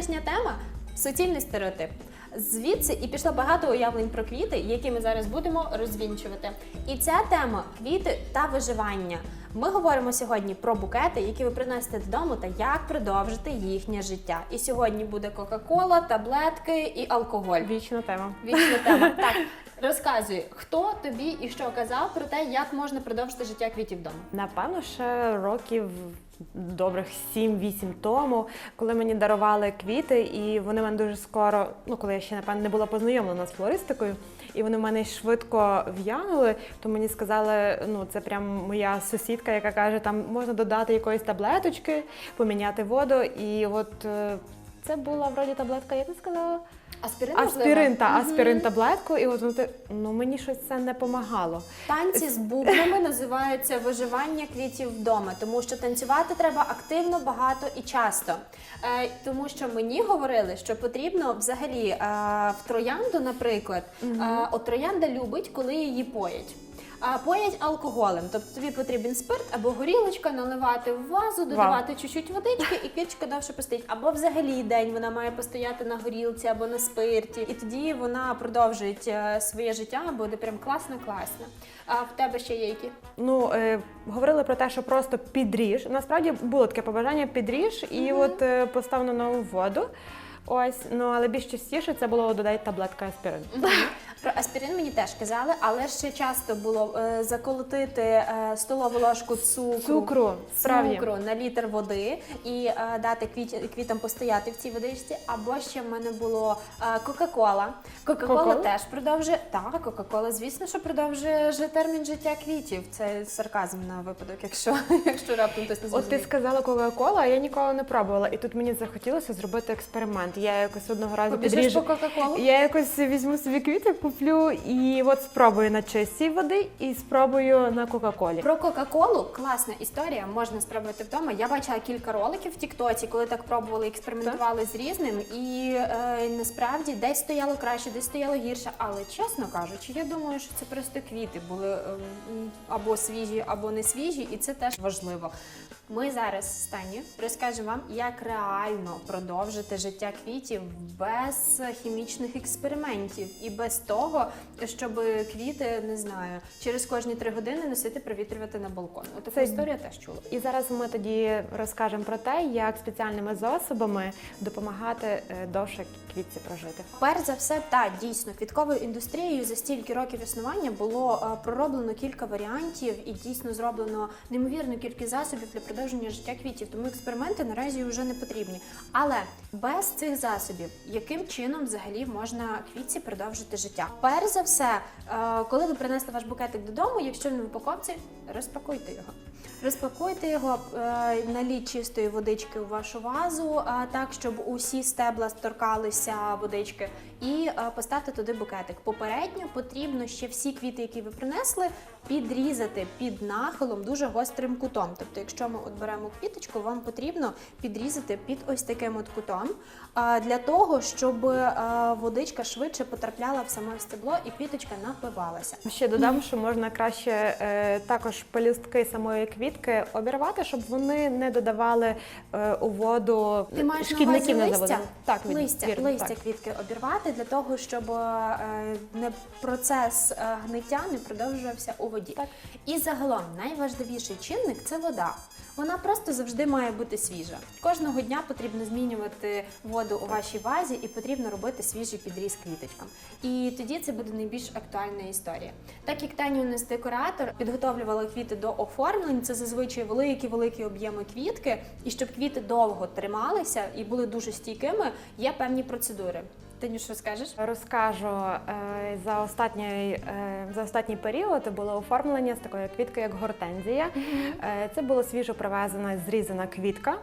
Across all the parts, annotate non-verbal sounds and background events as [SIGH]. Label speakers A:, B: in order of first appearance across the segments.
A: Сьогоднішня тема суцільний стереотип. Звідси і пішло багато уявлень про квіти, які ми зараз будемо розвінчувати. І ця тема квіти та виживання. Ми говоримо сьогодні про букети, які ви приносите додому, та як продовжити їхнє життя. І сьогодні буде Кока-Кола, таблетки і алкоголь.
B: Вічна тема.
A: Вічна тема. [LAUGHS] Так, розказуй, хто тобі і що казав про те, як можна продовжити життя квітів вдома.
B: Напевно, ще років добрих 7-8 тому, коли мені дарували квіти, і вони мене дуже скоро, ну коли я ще напевно не була познайомлена з флористикою, і вони в мене швидко в'янули, то мені сказали, ну це прям моя сусідка, яка каже, там можна додати якоїсь таблеточки, поміняти воду. І от е, це була вроді таблетка, як ти сказала?
A: Аспірин,
B: Аспірин та аспірин таблетку, і от ну, ти- ну мені щось це не помагало.
A: Танці з бубнами [LAUGHS] називаються виживання квітів вдома, тому що танцювати треба активно, багато і часто. Е, тому що мені говорили, що потрібно взагалі е, в троянду, наприклад, е, от троянда любить, коли її поять. А поять алкоголем, тобто тобі потрібен спирт або горілочка, наливати в вазу, додавати чуть-чуть водички, і квіточка довше постоїть. Або взагалі день вона має постояти на горілці або на спирті, і тоді вона продовжує е, своє життя, буде прям класно, класно. А в тебе ще є які?
B: Ну е, говорили про те, що просто підріж. Насправді було таке побажання підріж і от е, постав на нову воду. Ось, ну але більш частіше це було додай таблетка аспірин. [LAUGHS]
A: Про аспірин мені теж казали, але ще часто було е, заколотити е, столову ложку цукру,
B: Цукру, справді.
A: цукру на літр води і е, дати квіт, квітам постояти в цій водичці. Або ще в мене було е, Кока-Кола. Кока-Кола
B: Кока-Кола?
A: теж продовжує. Так, Кока-Кола, звісно, що продовжує же термін життя квітів. Це сарказм на випадок, якщо, [LAUGHS] якщо раптом хтось не
B: От ти
A: зрозумів.
B: сказала Кока-Кола, а я ніколи не пробувала. І тут мені захотілося зробити експеримент. Я якось одного разу підріжу. Я якось візьму собі квіти, куплю і от спробую на чистій води і спробую на Кока-Колі.
A: Про Кока-Колу класна історія, можна спробувати вдома. Я бачила кілька роликів в Тіктоці, коли так пробували, експериментували з різним, і е, насправді десь стояло краще, десь стояло гірше. Але чесно кажучи, я думаю, що це просто квіти були е, або свіжі, або не свіжі, і це теж важливо. Ми зараз Стані розкажемо вам, як реально продовжити життя квітів без хімічних експериментів і без того, щоб квіти не знаю через кожні три години носити провітрювати на балкон. Отаку
B: Це-
A: історія теж чула.
B: І зараз ми тоді розкажемо про те, як спеціальними засобами допомагати е, довше квітці прожити.
A: Перш за все, та дійсно квітковою індустрією за стільки років існування було е, пророблено кілька варіантів і дійсно зроблено неймовірну кількість засобів для продовження життя квітів. Тому експерименти наразі вже не потрібні. Але без цих засобів, яким чином взагалі можна квітці продовжити життя? Перш за все, е, коли ви принесли ваш букетик додому, якщо він в упаковці, розпакуйте його. Розпакуйте його, е, наліть чистої водички у вашу вазу, так щоб усі стебла торкалися водички, і е, поставте туди букетик. Попередньо потрібно ще всі квіти, які ви принесли, підрізати під нахилом дуже гострим кутом. Тобто, якщо ми от беремо квіточку, вам потрібно підрізати під ось таким от кутом, для того, щоб е, водичка швидше потрапляла в саме стебло і квіточка напивалася.
B: Ще додам, що можна краще е, також пелюстки самої квітки обірвати, щоб вони не додавали у воду
A: Ти маєш на
B: шкідників
A: увазі листя?
B: Так, від-
A: листя,
B: вірно,
A: листя
B: так.
A: квітки обірвати для того, щоб е, не процес е, гниття не продовжувався у воді.
B: Так.
A: І загалом найважливіший чинник це вода. Вона просто завжди має бути свіжа. Кожного дня потрібно змінювати воду у вашій вазі і потрібно робити свіжий підріз квіточкам. І тоді це буде найбільш актуальна історія. Так як Таня у нас декоратор підготовлювала квіти до оформлень, це зазвичай великі великі об'єми квітки. І щоб квіти довго трималися і були дуже стійкими, є певні процедури. Танюш, що скажеш?
B: Розкажу е, за останній е, за останній період було оформлення з такої квітки, як гортензія. Е, Це було свіжо привезена, зрізана квітка.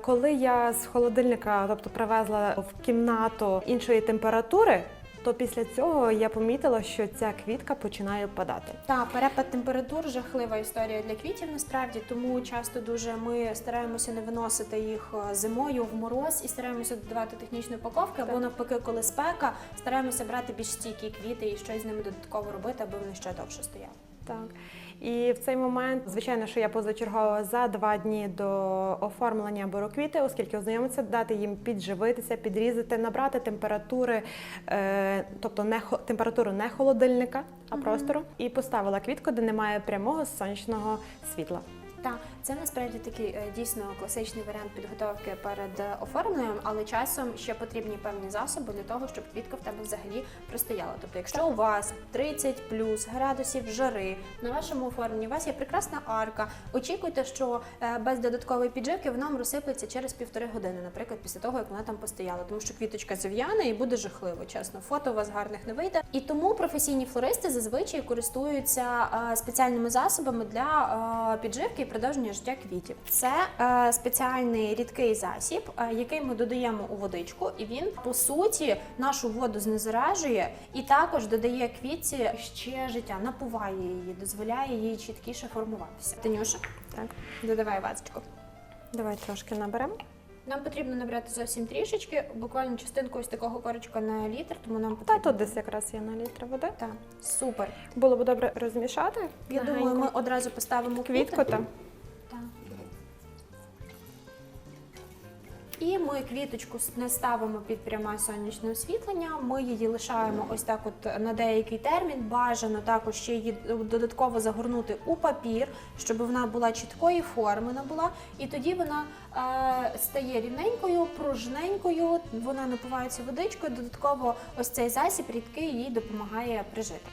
B: Коли я з холодильника, тобто привезла в кімнату іншої температури, то після цього я помітила, що ця квітка починає падати.
A: Та перепад температур жахлива історія для квітів насправді, тому часто дуже ми стараємося не виносити їх е, зимою в мороз і стараємося додавати технічні упаковки, або навпаки, коли спека, стараємося брати більш стійкі квіти і щось з ними додатково робити, аби вони ще довше стояли.
B: Так. І в цей момент, звичайно, що я позачергово за два дні до оформлення беру квіти, оскільки ознайомитися, дати їм підживитися, підрізати, набрати температури, е, тобто не температуру не холодильника, а простору, і поставила квітку, де немає прямого сонячного світла.
A: Так, це насправді такий е, дійсно класичний варіант підготовки перед е, оформленням, але часом ще потрібні певні засоби для того, щоб квітка в тебе взагалі простояла. Тобто, якщо у вас 30 плюс градусів жари на вашому оформленні, у вас є прекрасна арка. Очікуйте, що е, без додаткової підживки вона вам розсиплеться через півтори години, наприклад, після того як вона там постояла, тому що квіточка зав'яне і буде жахливо. Чесно, фото у вас гарних не вийде. І тому професійні флористи зазвичай користуються спеціальними засобами для підживки і продовження життя квітів. Це е, спеціальний рідкий засіб, е, який ми додаємо у водичку, і він по суті нашу воду знезаражує і також додає квітці ще життя, напуває її, дозволяє їй чіткіше формуватися. Танюша,
B: Так,
A: додавай вазочку.
B: давай трошки наберемо.
A: Нам потрібно набрати зовсім трішечки, буквально частинку ось такого корочка на літр, тому нам
B: Та тут десь якраз є на літр води.
A: Так, супер.
B: Було б добре розмішати.
A: Я
B: легенько.
A: думаю, ми одразу поставимо
B: квітку
A: квіти. І ми квіточку не ставимо під пряме сонячне освітлення. Ми її лишаємо ось так, от на деякий термін. Бажано також ще її додатково загорнути у папір, щоб вона була чіткої форми набула. І тоді вона е, стає рівненькою, пружненькою. Вона напивається водичкою. Додатково ось цей засіб рідкий їй допомагає прижити.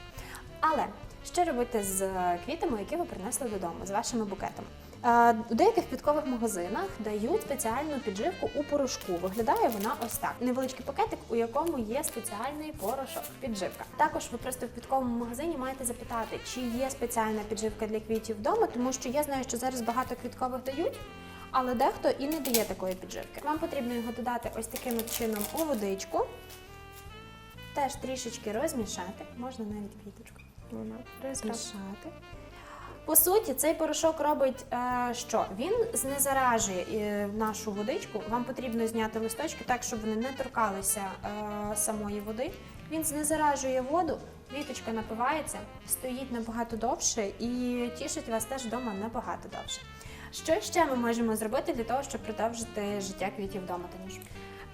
A: Але що робити з квітами, які ви принесли додому, з вашими букетами? Е, У деяких квіткових магазинах дають спеціальну підживку у порошку. Виглядає вона ось так: невеличкий пакетик, у якому є спеціальний порошок. Підживка. Також ви просто в квітковому магазині маєте запитати, чи є спеціальна підживка для квітів вдома, тому що я знаю, що зараз багато квіткових дають. Але дехто і не дає такої підживки. Вам потрібно його додати ось таким чином у водичку, теж трішечки розмішати, можна навіть квіточку розмішати. По суті, цей порошок робить е, що? Він знезаражує е, нашу водичку. Вам потрібно зняти листочки так, щоб вони не торкалися е, самої води. Він знезаражує воду, квіточка напивається, стоїть набагато довше і тішить вас теж вдома набагато довше. Що ще ми можемо зробити для того, щоб продовжити життя квітів вдома, Танюш?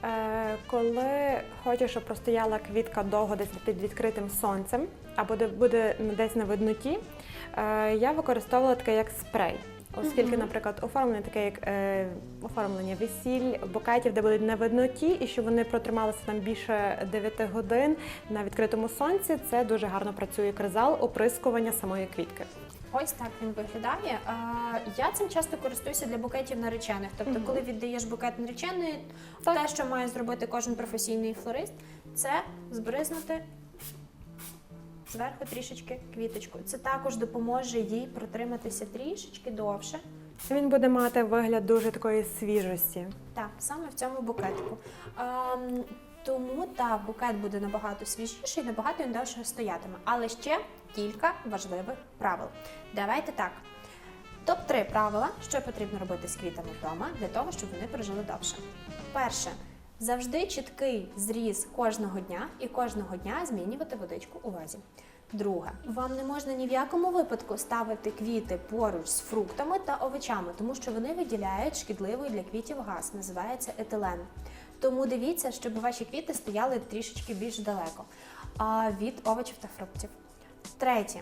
B: Е, Коли хочеш, щоб простояла квітка довго десь під відкритим сонцем, або де буде десь на видноті, е, я використовувала таке як спрей. Оскільки, наприклад, оформлення таке, як е, оформлення весіль, букетів, де будуть на видноті, і щоб вони протрималися там більше 9 годин на відкритому сонці, це дуже гарно працює кризал оприскування самої квітки.
A: Ось так він виглядає. А, я цим часто користуюся для букетів наречених. Тобто, коли віддаєш букет нареченої, те, що має зробити кожен професійний флорист, це збризнути зверху трішечки квіточку. Це також допоможе їй протриматися трішечки довше.
B: Він буде мати вигляд дуже такої свіжості.
A: Так, саме в цьому букетику. Ем, тому так, букет буде набагато свіжіший, набагато він довше стоятиме. Але ще кілька важливих правил. Давайте так. Топ-3 правила, що потрібно робити з квітами вдома для того, щоб вони прожили довше. Перше. Завжди чіткий зріз кожного дня і кожного дня змінювати водичку у вазі. Друге, вам не можна ні в якому випадку ставити квіти поруч з фруктами та овочами, тому що вони виділяють шкідливий для квітів газ, називається етилен. Тому дивіться, щоб ваші квіти стояли трішечки більш далеко від овочів та фруктів. Третє,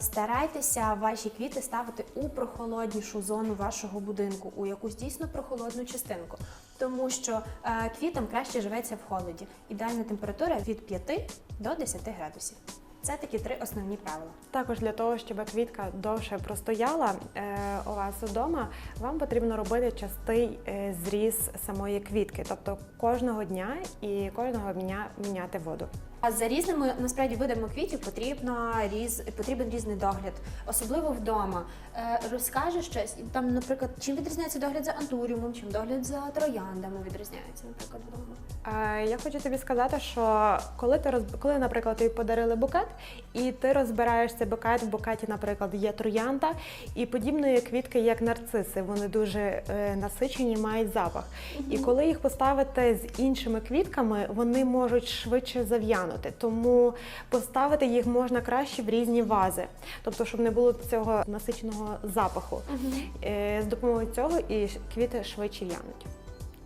A: старайтеся ваші квіти ставити у прохолоднішу зону вашого будинку, у якусь дійсно прохолодну частинку, тому що е, квітам краще живеться в холоді. Ідеальна температура від 5 до 10 градусів. Це такі три основні правила.
B: Також для того, щоб квітка довше простояла е, у вас вдома, вам потрібно робити частий е, зріз самої квітки, тобто кожного дня і кожного дня міняти воду.
A: А за різними насправді видами квітів потрібно різ, потрібен різний догляд, особливо вдома. Е, розкажи щось там, наприклад, чим відрізняється догляд за антуріумом, чим догляд за трояндами відрізняється, наприклад, вдома.
B: Е, Я хочу тобі сказати, що коли ти роз... коли, наприклад, тобі подарили букет, і ти розбираєш цей букет, в букеті, наприклад, є троянда і подібної квітки, як нарциси. Вони дуже е, насичені, мають запах. І коли їх поставити з іншими квітками, вони можуть швидше зав'янути. Тому поставити їх можна краще в різні вази, тобто, щоб не було цього насиченого запаху. Е, З допомогою цього і квіти швидше в'януть.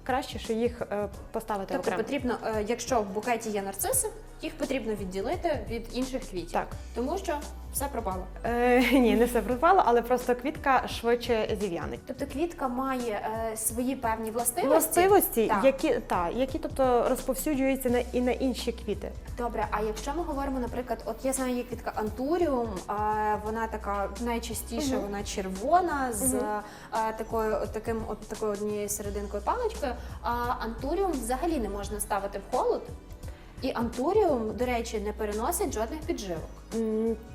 B: Краще, що їх е, поставити
A: Тобто
B: окремо.
A: потрібно, е, якщо в букеті є нарциси, їх потрібно відділити від інших квітів,
B: Так.
A: тому що все пропало.
B: Е, [LAUGHS] ні, не все пропало, але просто квітка швидше зів'янить.
A: Тобто квітка має е, свої певні властивості.
B: Властивості,
A: Так.
B: які та які тобто розповсюджуються на і на інші квіти.
A: Добре, а якщо ми говоримо, наприклад, от я знаю, є квітка антуріум, а вона така найчастіше, вона червона з а, такою, от таким, от такою однією серединкою паличкою. А антуріум взагалі не можна ставити в холод. І антуріум, до речі, не переносить жодних підживок.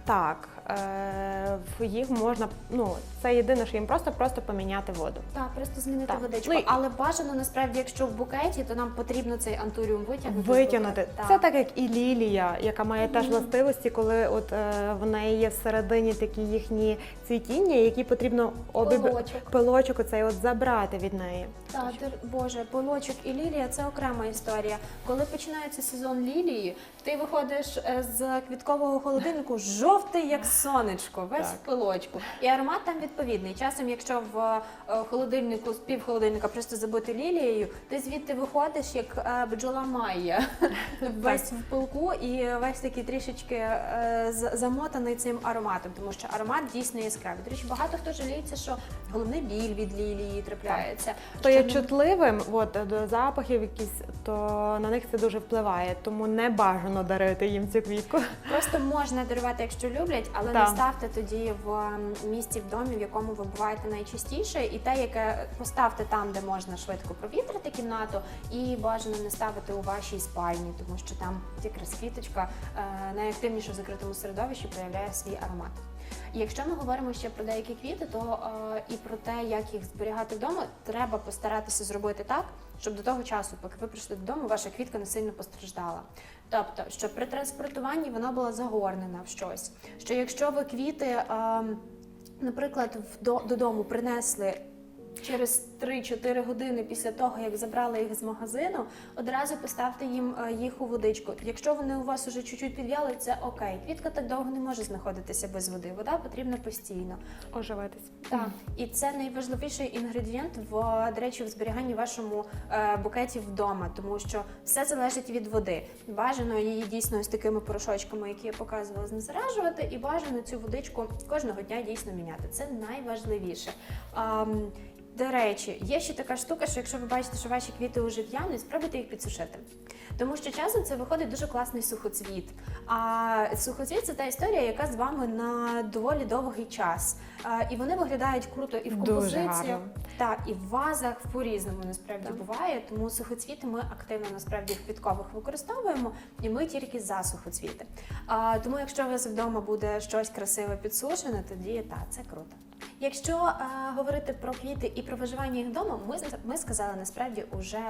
B: Так, е, їх можна, ну це єдине, що їм просто просто поміняти воду.
A: Так, просто змінити
B: Так.
A: водичку.
B: Ну і-
A: Але бажано насправді, якщо в букеті, то нам потрібно цей антуріум витягнути.
B: Витягнути.
A: букету.
B: Це так, як і лілія, яка має теж властивості, коли от е, в неї є всередині такі їхні цвітіння, які потрібно обіб...
A: Пилочок.
B: пилочок оцей от забрати від неї.
A: Так, Боже, полочок і лілія це окрема історія. Коли починається сезон лілії, ти виходиш е, з квіткового холодильнику жовтий, як сонечко, весь
B: Так.
A: в пилочку. І аромат там відповідний. Часом, якщо в е, холодильнику, з півхолодильника просто забити лілією, ти звідти виходиш як е, бджола Майя. [LAUGHS] Весь в пилку і весь такий трішечки е, замотаний цим ароматом, тому що аромат дійсно яскравий. До речі, багато хто жаліється, що головний біль від лілії трапляється.
B: Хто є чутливим от, до запахів якісь, то на них це дуже впливає, тому не бажано дарити їм цю квітку.
A: Просто можна дарувати, якщо люблять, але не ставте тоді в ем, місці в домі, в якому ви буваєте найчастіше, і те, яке поставте там, де можна швидко провітрити кімнату, і бажано не ставити у вашій спальні, тому що там якраз квіточка е, найактивніше в закритому середовищі проявляє свій аромат. Якщо ми говоримо ще про деякі квіти, то е, і про те, як їх зберігати вдома, треба постаратися зробити так, щоб до того часу, поки ви прийшли додому, ваша квітка не сильно постраждала. Тобто, що при транспортуванні вона була загорнена в щось. Що якщо ви квіти, е, наприклад, вдо- додому принесли. Через 3-4 години після того, як забрали їх з магазину, одразу поставте їм е, їх у водичку. Якщо вони у вас уже чуть-чуть підв'яли, це окей. Квітка так довго не може знаходитися без води. Вода потрібна постійно.
B: Оживитись.
A: Так, і це найважливіший інгредієнт в до речі, в зберіганні вашому е, букеті вдома, тому що все залежить від води. Бажано її дійсно з такими порошочками, які я показувала, знезаражувати, і бажано цю водичку кожного дня дійсно міняти. Це найважливіше. До речі, є ще така штука, що якщо ви бачите, що ваші квіти вже в'януть, спробуйте їх підсушити. Тому що часом це виходить дуже класний сухоцвіт. А сухоцвіт це та історія, яка з вами на доволі довгий час. А, і вони виглядають круто і в композиціях, та і в вазах по-різному насправді буває. Тому сухоцвіти ми активно насправді в квіткових використовуємо, і ми тільки за сухоцвіти. А, тому, якщо у вас вдома буде щось красиве підсушене, тоді та це круто. Якщо е, говорити про квіти і про виживання їх вдома, ми, ми сказали насправді уже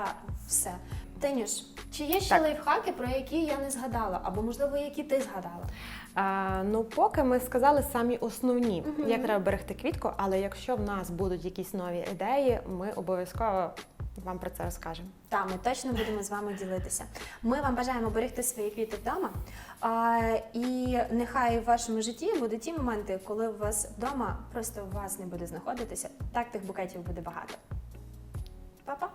A: все. Танюш, чи є ще
B: Так.
A: лайфхаки, про які я не згадала, або можливо, які ти згадала?
B: А, ну, поки ми сказали самі основні,
A: угу.
B: як треба берегти квітку, але якщо в нас будуть якісь нові ідеї, ми обов'язково вам про це розкажемо.
A: Та ми точно будемо з вами ділитися. Ми вам бажаємо берегти свої квіти вдома. А, і нехай в вашому житті будуть ті моменти, коли у вас вдома просто у вас не буде знаходитися. Так тих букетів буде багато. Па-па!